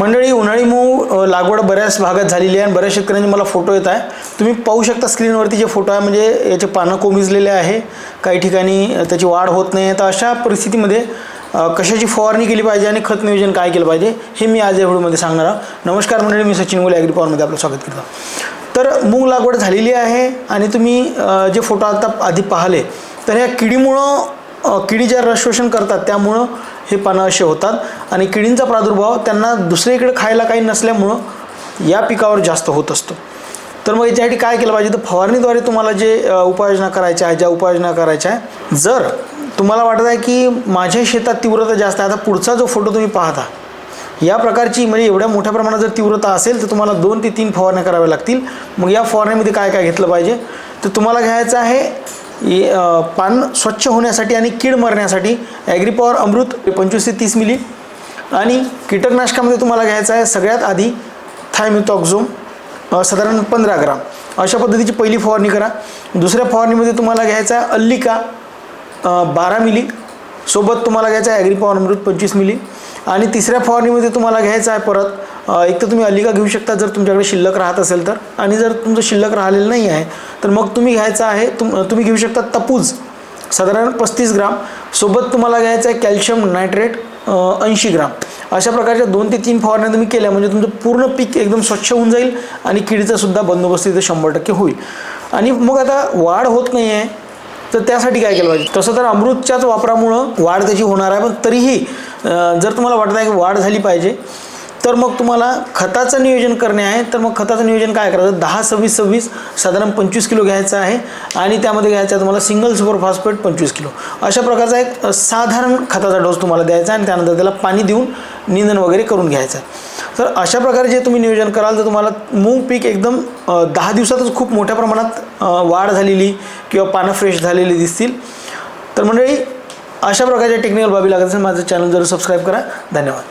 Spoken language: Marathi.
मंडळी उन्हाळी मूग लागवड बऱ्याच भागात झालेली आहे आणि बऱ्याच शेतकऱ्यांचे मला फोटो येत आहे तुम्ही पाहू शकता स्क्रीनवरती जे फोटो आहे म्हणजे याचे पानं कोमिजलेले आहे. काही ठिकाणी त्याची वाढ होत नाही तर अशा परिस्थितीमध्ये कशाची फवारणी केली पाहिजे आणि खत नियोजन काय केलं पाहिजे हे मी आज या व्हिडिओमध्ये सांगणार आहोत. नमस्कार मंडळी मी सचिन गोले ॲग्रीपॉवरमध्ये आपलं स्वागत करतो. तर मूग लागवड झालेली आहे आणि तुम्ही जे फोटो आता आधी पाहिले तर ह्या किडीमुळं किडी ज्या रस शोषण करतात त्यामुळं हे पानं असे होतात. आणि किडींचा प्रादुर्भाव त्यांना दुसरीकडे खायला काही नसल्यामुळं या पिकावर जास्त होत असतो. तर मग याच्यासाठी काय केलं पाहिजे? तर फवारणीद्वारे तुम्हाला जे उपाययोजना करायच्या आहे ज्या उपाययोजना करायच्या आहे जर तुम्हाला वाटत आहे की माझ्या शेतात तीव्रता जास्त आहे आता पुढचा जो फोटो तुम्ही पाहता या प्रकारची म्हणजे एवढ्या मोठ्या प्रमाणात जर तीव्रता असेल तर तुम्हाला दोन ते तीन फवारण्या कराव्या लागतील. मग या फवारण्यामध्ये काय काय घेतलं पाहिजे? तर तुम्हाला घ्यायचं आहे पान स्वच्छ होण्यासाठी आणि कीड मरण्यासाठी ॲग्रीपॉवर अमृत पंचवीस ते तीस मिली. आणि कीटकनाशकामध्ये तुम्हाला घ्यायचं आहे सगळ्यात आधी थायमिथॉक्झोम साधारण पंधरा ग्राम. अशा पद्धतीची पहिली फवारणी करा. दुसऱ्या फवारणीमध्ये तुम्हाला घ्यायचा आहे अल्लिका बारा मिली. सोबत तुम्हाला घ्यायचा आहे ॲग्रीपॉवर अमृत पंचवीस मिली. आणि तिसऱ्या फवारणीमध्ये तुम्हाला घ्यायचा आहे परत एक तर तुम्ही अलिका घेऊ शकता जर तुमच्याकडे शिल्लक राहत असेल तर. आणि जर तुमचं शिल्लक राहिलेलं नाही आहे तर मग तुम्ही घ्यायचं आहे तुम तुम्ही घेऊ शकता तपूज. साधारण पस्तीस ग्राम. सोबत तुम्हाला घ्यायचं आहे कॅल्शियम नायट्रेट ऐंशी ग्राम. अशा प्रकारच्या दोन ते तीन फवारण्या तुम्ही केल्या म्हणजे तुमचं पूर्ण पीक एकदम स्वच्छ होऊन जाईल आणि किडीचा सुद्धा बंदोबस्त तिथे शंभर टक्के होईल. आणि मग आता वाढ होत नाही आहे तर त्यासाठी काय केलं पाहिजे? तसं तर अमृतच्याच वापरामुळं वाढ त्याची होणार आहे पण तरीही जर तुम्हाला वाटत आहे की वाढ झाली पाहिजे तर मग तुम्हाला खताचं नियोजन करणे आहे. तर मग खताचं नियोजन काय करायचं? दहा सव्वीस सव्वीस साधारण पंचवीस किलो घ्यायचं आहे. आणि त्यामध्ये घ्यायचं आहे तुम्हाला सिंगल सुपर फॉस्फेट पंचवीस किलो. अशा प्रकारचा एक साधारण खताचा डोस तुम्हाला द्यायचा आहे आणि त्यानंतर त्याला पाणी देऊन निंदन वगैरे करून घ्यायचं आहे. तर अशा प्रकारे जे तुम्ही नियोजन कराल तर तुम्हाला मूग पीक एकदम दहा दिवसातच खूप मोठ्या प्रमाणात वाढ झालेली किंवा पानं फ्रेश झालेली दिसतील. तर मंडळी अशा प्रकारच्या टेक्निकल बाबी लागत असेल माझं चॅनल जरूर सबस्क्राईब करा. धन्यवाद.